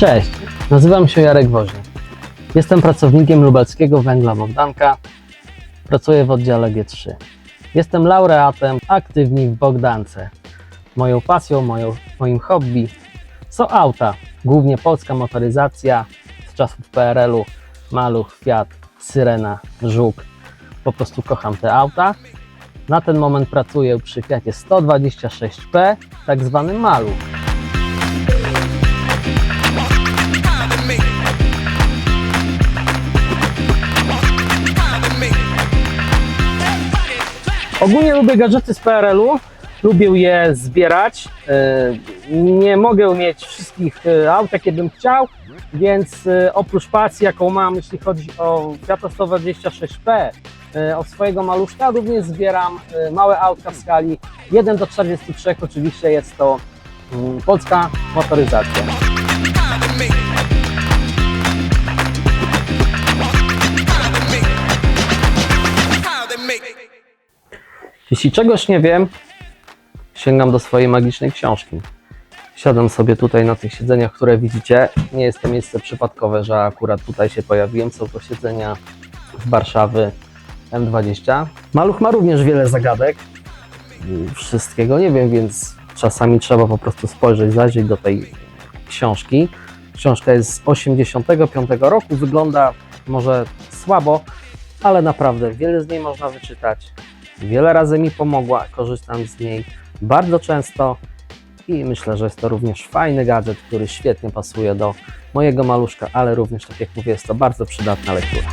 Cześć, nazywam się Jarek Woźny. Jestem pracownikiem lubelskiego węgla Bogdanka. Pracuję w oddziale G3. Jestem laureatem aktywni w Bogdance. Moją pasją, moją, moim hobby są auta, głównie polska motoryzacja z czasów PRL-u, Maluch, Fiat, Syrena, Żuk. Po prostu kocham te auta. Na ten moment pracuję przy Fiacie 126P, tak zwany Maluch. Ogólnie lubię gadżety z PRL-u, lubię je zbierać. Yy, Nie mogę mieć wszystkich yy, aut, jakie bym chciał, więc yy, oprócz pasji, jaką mam, jeśli chodzi o Fiata 126P, yy, od swojego maluszka, również zbieram małe autka w skali 1 do 43. Oczywiście jest to mm, polska motoryzacja. Jeśli czegoś nie wiem, sięgam do swojej magicznej książki. Siadam sobie tutaj na tych siedzeniach, które widzicie. Nie jest to miejsce przypadkowe, że akurat tutaj się pojawiłem. Są to siedzenia z Warszawy M20. Maluch ma również wiele zagadek. Wszystkiego nie wiem, więc czasami trzeba po prostu spojrzeć, zajrzeć do tej książki. Książka jest z 85 roku, wygląda może słabo, ale naprawdę wiele z niej można wyczytać. Wiele razy mi pomogła, korzystam z niej bardzo często i myślę, że jest to również fajny gadżet, który świetnie pasuje do mojego maluszka, ale również, tak jak mówię, jest to bardzo przydatna lektura.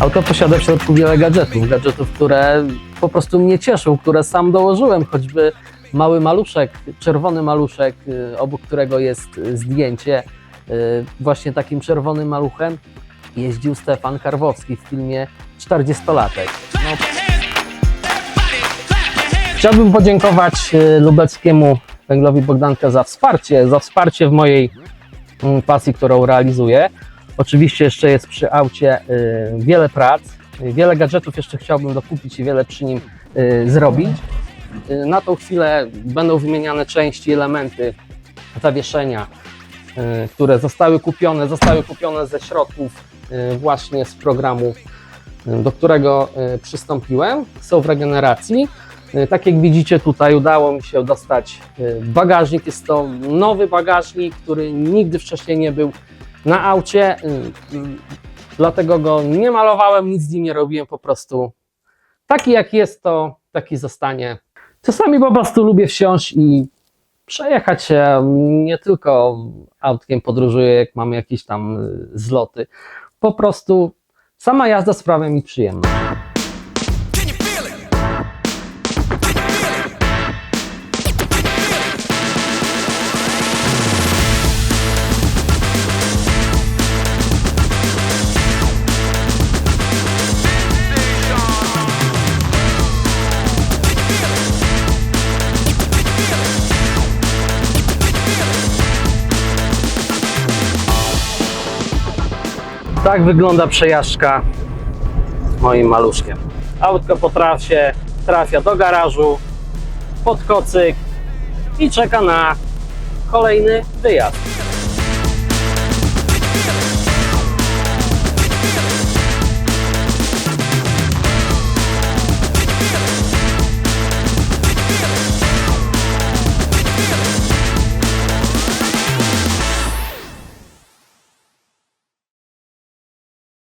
Auto posiada w środku wiele gadżetów, gadżetów, które po prostu mnie cieszą, które sam dołożyłem, choćby mały maluszek, czerwony maluszek, y, obok którego jest y, zdjęcie, y, właśnie takim czerwonym maluchem jeździł Stefan Karwowski w filmie 40-latek. No. Chciałbym podziękować y, lubelskiemu węglowi Bogdanka za wsparcie, za wsparcie w mojej mm, pasji, którą realizuję. Oczywiście jeszcze jest przy aucie y, wiele prac, y, wiele gadżetów jeszcze chciałbym dokupić i wiele przy nim zrobić. Na tą chwilę będą wymieniane części, elementy zawieszenia, które zostały kupione, zostały kupione ze środków właśnie z programu, y, do którego y, przystąpiłem. Są w regeneracji. Y, Tak jak widzicie tutaj udało mi się dostać y, bagażnik. Jest to nowy bagażnik, który nigdy wcześniej nie był na aucie. y, y, Dlatego go nie malowałem, nic z nim nie robiłem, po prostu taki jak jest to, taki zostanie. Czasami po prostu lubię wsiąść i przejechać się nie tylko autkiem podróżuję, jak mam jakieś tam y, zloty. Po prostu sama jazda sprawia mi przyjemność. Tak wygląda przejażdżka moim maluszkiem. Autko po trasie trafia do garażu, pod kocyk i czeka na kolejny wyjazd.